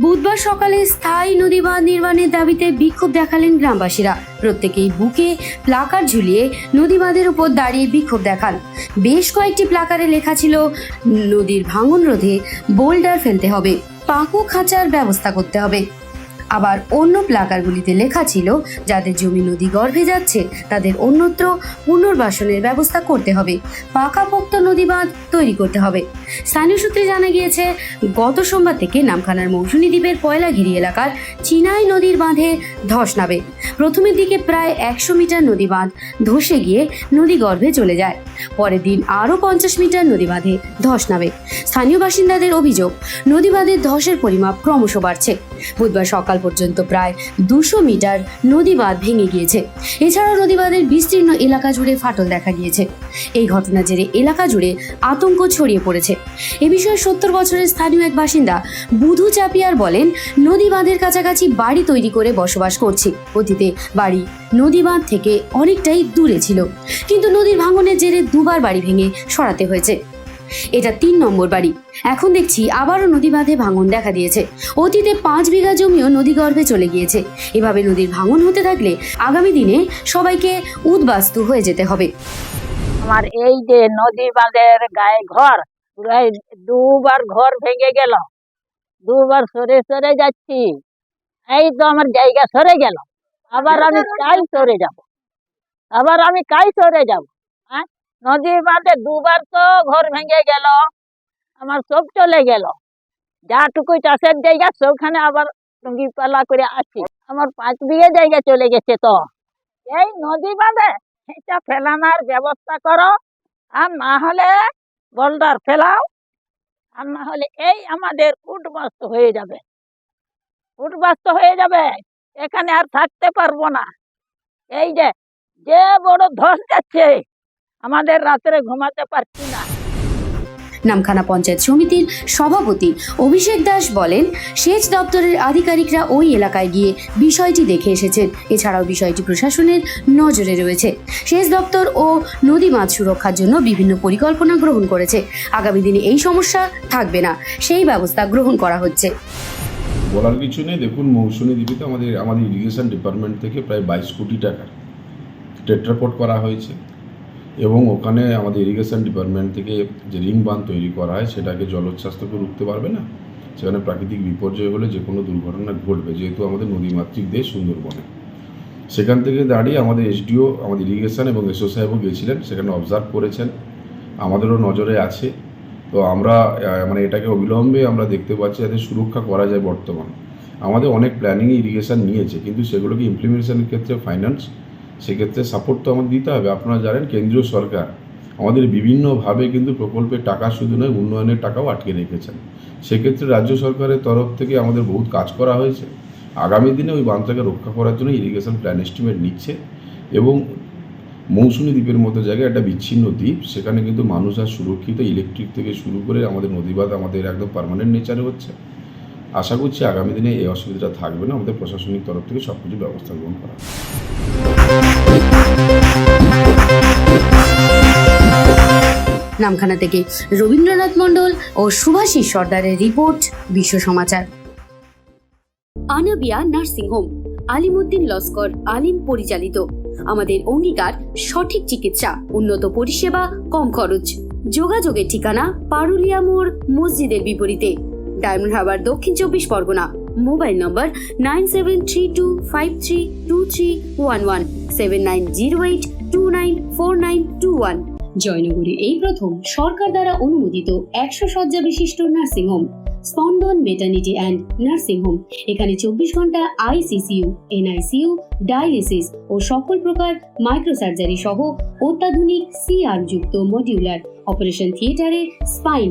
বুধবার সকালে স্থায়ী নদী বাঁধ নির্মাণের দাবিতে বিক্ষোভ দেখালেন গ্রামবাসীরা। প্রত্যেকেই বুকে প্লাকার ঝুলিয়ে নদী বাঁধের উপর দাঁড়িয়ে বিক্ষোভ দেখান। বেশ কয়েকটি প্লাকারে লেখা ছিল, নদীর ভাঙন রোধে বোল্ডার ফেলতে হবে, পাকু খাঁচার ব্যবস্থা করতে হবে। আবার অন্য প্লাকারগুলিতে লেখা ছিল, যাদের জমি নদী গর্ভে যাচ্ছে, তাদের অন্যত্র পুনর্বাসনের ব্যবস্থা করতে হবে। পাকাপোক্ত নদী বাঁধ তৈরি করতে হবে। স্থানীয় সূত্রে জানা গিয়েছে, গত সোমবার থেকে নামখানার মৌসুমী দ্বীপের পয়লাঘিরি এলাকার চিনাই নদীর বাঁধে ধস নামে। প্রথমের দিকে প্রায় একশো মিটার নদী বাঁধ ধসে গিয়ে নদী গর্ভে চলে যায়। পরের দিন আরও পঞ্চাশ মিটার নদী বাঁধে ধস নামে। স্থানীয় বাসিন্দাদের অভিযোগ নদী বাঁধের ধসের পরিমাপ ক্রমশ বাড়ছে। বুধবার সকাল পর্যন্ত প্রায় দুশো মিটার নদী বাঁধ ভেঙে গিয়েছে। এছাড়াও নদী বাঁধের বিস্তীর্ণ এলাকা জুড়ে ফাটল দেখা গিয়েছে। এই ঘটনা জেরে এলাকা জুড়ে আতঙ্ক ছড়িয়ে পড়েছে। এ বিষয়ে সত্তর বছরের স্থানীয় এক বাসিন্দা বুধু চাপিয়ার বলেন নদী বাঁধের কাছাকাছি বাড়ি তৈরি করে বসবাস করছি। অতীতে বাড়ি নদী বাঁধ থেকে অনেকটাই দূরে ছিল। কিন্তু নদীর ভাঙনের জেরে দুবার বাড়ি ভেঙে সরাতে হয়েছে। এটা তিন নম্বর বাড়ি। এখন দেখছি আবারও নদী বাঁধে ভাঙন দেখা দিয়েছে। অতীতে পাঁচ বিঘা জমিও নদীগর্ভে চলে গিয়েছে। এভাবে নদীর ভাঙন হতে থাকলে আগামী দিনে সবাইকে উদ্বাস্তু হয়ে যেতে হবে। আমার এই যে নদী বাঁধের গায়ে ঘর দুবার ঘর ভেঙে গেল। দুবার সরে সরে যাচ্ছি। এই তো আমার জায়গা সরে গেল। আবার আমি কাই সরে যাব। আবার আমি কাই সরে যাব। হ্যাঁ? নদী বাঁধে দুবার তো ঘর ভেঙে গেল, আমার সব চলে গেল। যাটুকু চাষের জায়গা সবখানে আবার টুঙ্গি পালা করে আছি। আমার পাঁচ বিঘে জায়গা চলে গেছে তো। এই নদী বাঁধে এটা ফেলানোর ব্যবস্থা করো, আর না হলে বোল্ডার ফেলাও, আর না হলে এই আমাদের উঠবাস্ত হয়ে যাবে। উঠবাস্ত হয়ে যাবে, এখানে আর থাকতে পারব না। এই যে যে বড় ধস যাচ্ছে আমাদের রাত্রে ঘুমাতে পারছি না। নামখানা পঞ্চায়েত সমিতির সভাপতি অভিষেক দাস বলেন সেচ দপ্তরের আধিকারিকরা ওই এলাকায় গিয়ে বিষয়টি দেখে এসেছেন। এছাড়াও বিষয়টি প্রশাসনের নজরে রয়েছে। সেচ দপ্তর ও নদী মাছ সুরক্ষার জন্য বিভিন্ন পরিকল্পনা গ্রহণ করেছে। আগামী দিনে এই সমস্যা থাকবে না। সেই ব্যবস্থা গ্রহণ করা হচ্ছে। বলার কিছু নেই। দেখুন মৌসুমী দ্বীপে আমাদের আমাদের ইরিগেশন ডিপার্টমেন্ট থেকে প্রায় বাইশ কোটি টাকার টেট্রাপোর্ট করা হয়েছে। এবং ওখানে আমাদের ইরিগেশন ডিপার্টমেন্ট থেকে যে রিং বাঁধ তৈরি করা হয়, সেটাকে জলোচ্ছ্বাসকে রুখতে পারবে না? সেখানে প্রাকৃতিক বিপর্যয় হলে যে কোনো দুর্ঘটনা ঘটবে, যেহেতু আমাদের নদীমাতৃক দেশ সুন্দরবনে। সেখান থেকে দাঁড়িয়ে আমাদের এসডিও আমাদের ইরিগেশন এবং এসও সাহেবও গেছিলেন, সেখানে অবজার্ভ করেছেন। আমাদেরও নজরে আছে। তো আমরা মানে এটাকে অবিলম্বে আমরা দেখতে পাচ্ছি যাতে সুরক্ষা করা যায় বর্তমান। আমাদের অনেক প্ল্যানিং ইরিগেশন নিয়েছে, কিন্তু সেগুলোকে ইমপ্লিমেন্টেশনের ক্ষেত্রে ফাইন্যান্স সেক্ষেত্রে সাপোর্ট তো আমাদের দিতে হবে। আপনারা জানেন, কেন্দ্রীয় সরকার আমাদের বিভিন্নভাবে কিন্তু প্রকল্পের টাকা শুধু নয়, উন্নয়নের টাকাও আটকে রেখেছেন। সেক্ষেত্রে রাজ্য সরকারের তরফ থেকে আমাদের বহুত কাজ করা হয়েছে। আগামী দিনে ওই বাঁধটাকে রক্ষা করার জন্য ইরিগেশন প্ল্যান এস্টিমেট নিচ্ছে এবং মৌসুমী দ্বীপের মতো জায়গায় একটা বিচ্ছিন্ন দ্বীপ। সেখানে কিন্তু মানুষ আর সুরক্ষিত ইলেকট্রিক থেকে শুরু করে আমাদের নদীবাদ আমাদের একদম পার্মানেন্ট নেচারে হচ্ছে। আশা করছি আগামী দিনে এই অসুবিধাটা থাকবে না। আমাদের প্রশাসনিক তরফ থেকে সব কিছু ব্যবস্থা গ্রহণ করা। নামখানা থেকে রবীন্দ্রনাথ মণ্ডল ও সুভাষিস সর্দারের report, Biswa Samachar. Anabia nursing home, Alimuddin Laskar, Alim পরিচালিত। আমাদের অঙ্গীকার, সঠিক চিকিৎসা, উন্নত পরিষেবা, কম খরচ। যোগাযোগের ঠিকানা পারুলিয়া মোড়, মসজিদের বিপরীতে। ডায়মন্ড হারবার দক্ষিণ চব্বিশ Pargana. Mobile number nine seven three two five three two three one one, seven nine zero eight two nine four nine two one. জয়নগরে এই প্রথম সরকার দ্বারা অনুমোদিত একশো শয্যা বিশিষ্ট nursing home, Spandan maternity and nursing home এখানে চব্বিশ ঘণ্টা আইসিসিউ এনআইসিইউ ডায়ালিসিস ও সকল প্রকার মাইক্রোসার্জারি সহ অত্যাধুনিক সিআর যুক্ত মডিউলার অপারেশন থিয়েটারে স্পাইন